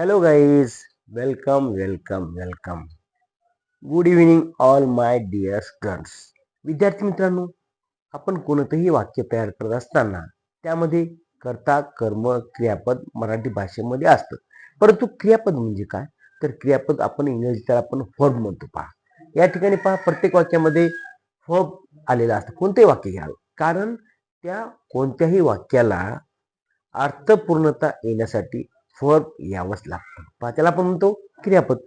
Hello guys welcome welcome welcome good evening all my dear students विद्यार्थी मित्रांनो आपण कोणतंही वाक्य तयार करत असताना त्यामध्ये कर्ता कर्म क्रियापद मराठी भाषेमध्ये असतं. परंतु क्रियापद म्हणजे काय? तर क्रियापद आपण इंग्रजी त्याला आपण फर्ब म्हणतो पहा. या ठिकाणी पहा प्रत्येक वाक्यामध्ये फर्ब आलेलं असतं. कोणतंही वाक्य घ्यावं. कारण त्या कोणत्याही वाक्याला अर्थपूर्णता येण्यासाठी फर्ब यावंच लागतं. पहा त्याला आपण म्हणतो क्रियापद.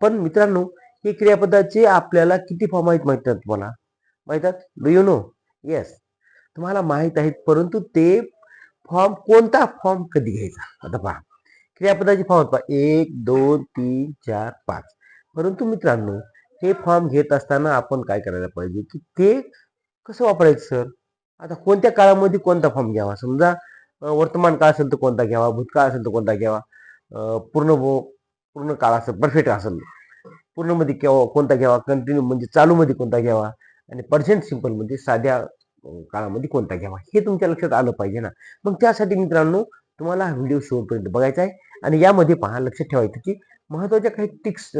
पण मित्रांनो हे क्रियापदाचे आपल्याला किती फॉर्म आहेत माहीत आहेत तुम्हाला? माहीत आहेत? डू यू नो येस तुम्हाला माहीत आहेत परंतु ते फॉर्म कोणता फॉर्म कधी घ्यायचा? आता पहा. क्रियापदाचे फॉर्म पहा. एक दोन तीन चार पाच. परंतु मित्रांनो हे फॉर्म घेत असताना आपण काय करायला पाहिजे की ते कसं वापरायचं सर? आता कोणत्या काळामध्ये कोणता फॉर्म घ्यावा? समजा वर्तमान काळ असेल तर कोणता घ्यावा? भूतकाळ असेल तर कोणता घ्यावा? पूर्ण भो- पूर्ण काळ असेल परफेक्ट असेल. पूर्णमध्ये केव्हा कोणता घ्यावा? कंटिन्यू म्हणजे चालूमध्ये कोणता घ्यावा? आणि पर्सेंट सिम्पलमध्ये म्हणजे साध्या काळामध्ये कोणता घ्यावा? हे तुमच्या लक्षात आलं पाहिजे ना. मग त्यासाठी मित्रांनो तुम्हाला हा व्हिडिओ शेवटपर्यंत बघायचा आहे. आणि यामध्ये पहा लक्षात ठेवायचं की महत्त्वाच्या काही ट्रिक्स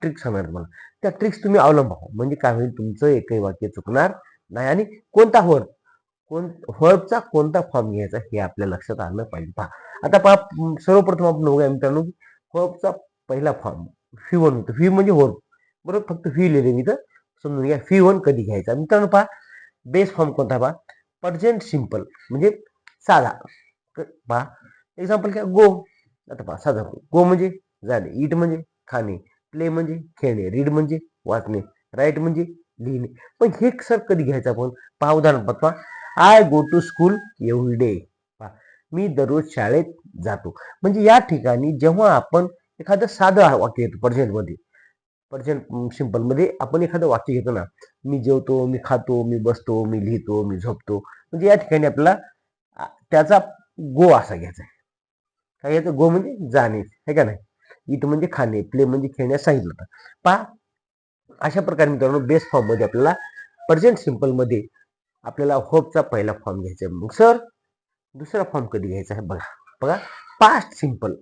ट्रिक्स सांगणार तुम्हाला. त्या ट्रिक्स तुम्ही अवलंबा म्हणजे काय होईल? तुमचं एकही वाक्य चुकणार नाही. आणि कोणता वर्ब कोण वर्बचा कोणता फॉर्म घ्यायचा हे आपल्या लक्षात आलं पाहिजे. पहा. आता पहा सर्वप्रथम आपण बघूया मित्रांनो की वर्बचा पहिला फॉर्म फी वन होतो. फी म्हणजे वर्ब बरोबर? फक्त फी लिहिले मी तर समजून घ्या फी वन कधी घ्यायचा? मित्रांनो पहा बेस फॉर्म कोणता पहा? पर्जेंट सिंपल म्हणजे साधा. क- पहा. एक्झाम्पल काय गो आता पहा साधा गो म्हणजे जाणे. इट म्हणजे खाणे. प्ले म्हणजे खेळणे. रीड म्हणजे वाचणे. राईट म्हणजे लिहिणे. पण हे सर कधी घ्यायचं आपण? पहा उदाहरण पहा. I go to school every day. मी दररोज शाळेत जातो. म्हणजे या ठिकाणी जेव्हा आपण एखादं साधं वाक्य घेतो पर्सेंटमध्ये पर्सेंट सिम्पलमध्ये आपण एखादं वाक्य घेतो ना मी जेवतो मी खातो मी बसतो मी लिहितो मी झोपतो. म्हणजे या ठिकाणी आपल्याला त्याचा गो असा घ्यायचा आहे. काय घ्यायचं? गो म्हणजे जाणे हे का नाही? इट म्हणजे खाणे प्ले म्हणजे खेळण्यास सांगितलं होतं. पहा अशा प्रकारे मित्रांनो बेस फॉर्ममध्ये आपल्याला पर्सेंट सिम्पलमध्ये आपल्याला होपचा पहिला फॉर्म घ्यायचा आहे. मग सर दुसरा फॉर्म कधी घ्यायचा आहे? बघा बघा. पास्ट सिंपल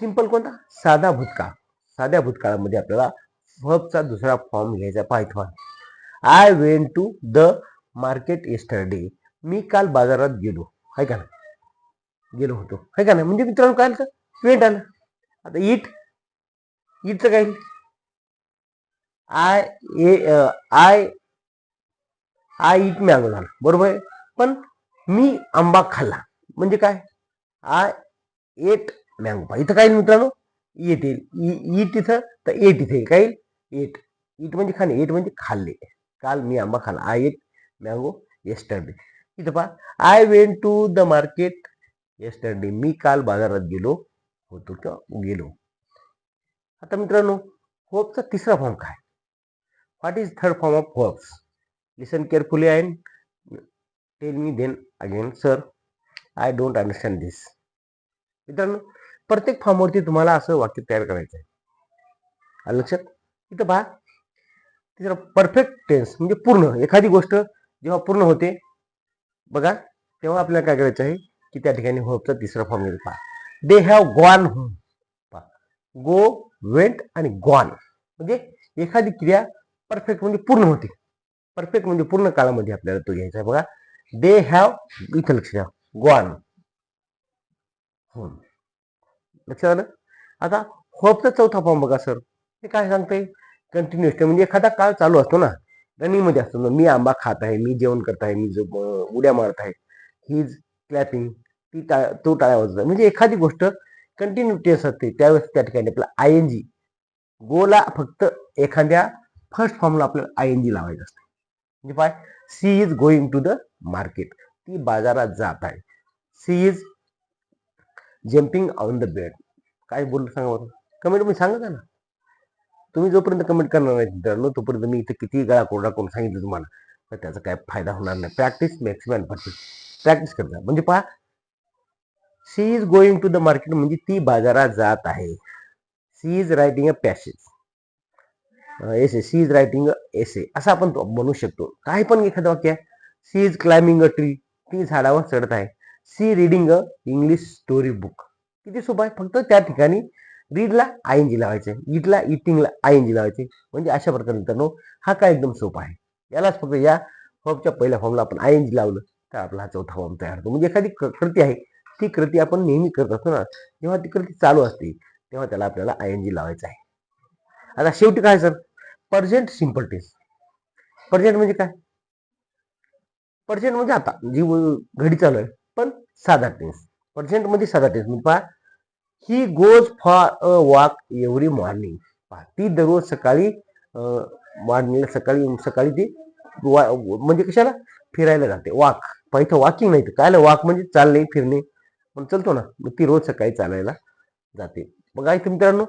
सिंपल कोणता? साधा भूतकाळ. साध्या भूतकाळामध्ये आपल्याला होपचा दुसरा फॉर्म घ्यायचा Python I went to the market yesterday मी काल बाजारात गेलो. आहे का ना गेलो होतो. आहे का नाही? म्हणजे मित्रांनो काय आलं वेंट आलं. आता इट इटचं काय? I a I I eat mango झालं बरोबर? आहे पण मी आंबा खाल्ला. म्हणजे काय? आय एट मँगो इथं काय मित्रांनो? इट येईल. ईट इथं तर एट इथे काय येईल? एट इट म्हणजे खाणे. एट म्हणजे खाल्ले. काल मी आंबा खाल्ला. आय एट मँगो येस्टरडे इथं पहा. I went to the market yesterday मी काल बाजारात गेलो होतो किंवा गेलो. आता मित्रांनो होपचा तिसरा फॉर्म काय? What is third form of hopes listen carefully and tell me then again sir I don't understand this मित्रांनो प्रत्येक फॉर्मवरती तुम्हाला असं वाक्य तयार करायचं आहे. आलं लक्षात? इथं पहा. तिसरं परफेक्ट टेन्स म्हणजे पूर्ण. एखादी गोष्ट जेव्हा पूर्ण होते बघा तेव्हा आपल्याला काय करायचं आहे? की त्या ठिकाणी होपचा तिसरा फॉर्म घेतो पहा. दे हॅव गॉन होम पहा. गो वेंट आणि गॉन म्हणजे एखादी क्रिया परफेक्ट म्हणजे पूर्ण होते. परफेक्ट म्हणजे पूर्ण काळामध्ये आपल्याला तो घ्यायचा आहे. बघा दे हॅव इथं लक्ष द्या गॉन होम लक्षात आलं? आता होपचा चौथा फॉर्म बघा सर हे काय सांगते कंटिन्युअस म्हणजे एखादा काळ चालू असतो ना रनिंगमध्ये असतो ना मी आंबा खात आहे मी जेवण करत आहे मी जो उड्या मारत आहे ही क्लॅपिंग ती टाळ तो टाळ्या वाजत म्हणजे एखादी गोष्ट कंटिन्युटीस असते त्यावेळेस त्या ठिकाणी आपल्याला आय एन जी गोला फक्त एखाद्या फर्स्ट फॉर्मला आपल्याला आय एन जी लावायचं असतं. म्हणजे पाय she is going to the market ती बाजारात जात आहे. She is jumping on the bed काय बोललं सांगा बरं? कमेंट मी सांगा ना तुम्ही जोपर्यंत कमेंट करणार नाही मित्रांनो तोपर्यंत मी इथे किती गळा कोरडा करून सांगितलं तुम्हाला. तर त्याचा काय फायदा होणार नाही. प्रॅक्टिस मॅक्सिमम प्रॅक्टिस प्रॅक्टिस करता म्हणजे पहा she is going to the market म्हणजे ती बाजारात जात आहे. She is writing a passage essay she is writing a essay असं आपण तो बनवू शकतो. काही पण एखादं वाक्य आहे she is climbing a tree ती झाडावर चढत आहे. She reading a English story book किती सोपं आहे? फक्त त्या ठिकाणी रीडला आय एन जी लावायचे. इटला इटिंगला आय एन जी लावायचे. म्हणजे अशा प्रकारे मित्रांनो हा काय एकदम सोपा आहे. यालाच फक्त या फॉर्मच्या पहिल्या फॉर्मला आपण आय एन जी लावलं तर आपला हा चौथा फॉर्म तयार होतो. म्हणजे एखादी क- कृती आहे. ती कृती आपण नेहमी करत असतो ना जेव्हा ती कृती चालू असते तेव्हा त्याला आपल्याला आय एन जी लावायचं आहे. आता शेवटी काय सर? पर्जेंट सिंपल टेस्ट पर्जेंट म्हणजे काय? पर्जेंट म्हणजे आता जी घडी चालू आहे पण साधा टेन्स पर्जेंटमध्ये साधा टेन्स म्हणजे पहा he goes for a walk every morning. पहा ती दररोज सकाळी मॉर्निंगला सकाळी सकाळी ती वा- म्हणजे कशाला? फिरायला जाते. वॉक. पहा इथं वॉकिंग नाही. तर काय वॉक म्हणजे चालणे फिरणे. पण चलतो ना. मग ती रोज सकाळी चालायला जाते. बघा इथे मित्रांनो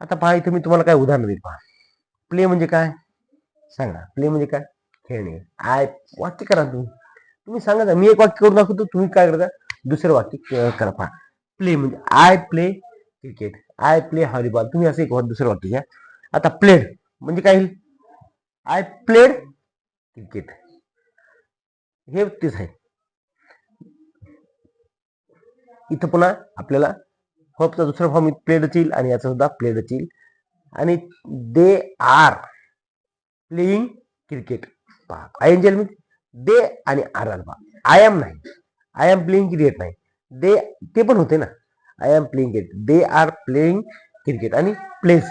आता पहा इथं मी तुम्हाला काय उदाहरण देईल पहा. प्ले म्हणजे काय? सांगा प्ले म्हणजे काय? खेळणे. आय वाक्य करा तुम्ही. तुम्ही सांगा ना मी एक वाक्य करून दाखवतो तुम्ही काय करता? दुसरं वाक्य करा पहा. प्ले म्हणजे I play cricket I play volleyball. तुम्ही असं एक दुसरं वाक्य घ्या. आता प्लेड म्हणजे काय होईल आय प्लेड क्रिकेट हे तेच आहे. इथं पुन्हा आपल्याला फॉर्मचा दुसरा फॉर्म प्लेडच येईल आणि याचा सुद्धा प्लेडच येईल आणि दे आर प्लेईंग क्रिकेट पहा आय एन जेल दे आणि आर आर पहा. आय एम नाही. आय एम प्लेईंग क्रिकेट नाही. दे ते पण होते ना. I am playing cricket they are playing cricket आणि प्लेस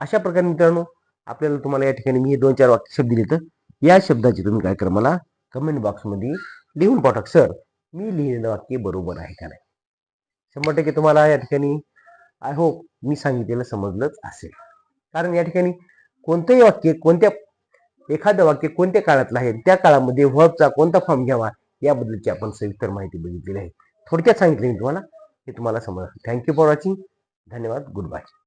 अशा प्रकारे मित्रांनो आपल्याला तुम्हाला या ठिकाणी मी दोन चार वाक्य शब्द दिले तर या शब्दाची तुम्ही काय करा मला कमेंट बॉक्समध्ये लिहून पाठवा. सर मी लिहिलेलं वाक्य बरोबर आहे का नाही? शंभर टक्के तुम्हाला या ठिकाणी आय होप मी सांगितलेलं समजलंच असेल. कारण या ठिकाणी कोणतंही वाक्य कोणत्या एखादं वाक्य कोणत्या काळातलं आहे त्या काळामध्ये व्हर्बचा कोणता फॉर्म घ्यावा याबद्दलची आपण सविस्तर माहिती बघितलेली आहे. थोडक्यात सांगितली मी तुम्हाला हे तुम्हाला समजलं. थँक्यू फॉर वॉचिंग धन्यवाद. Good bye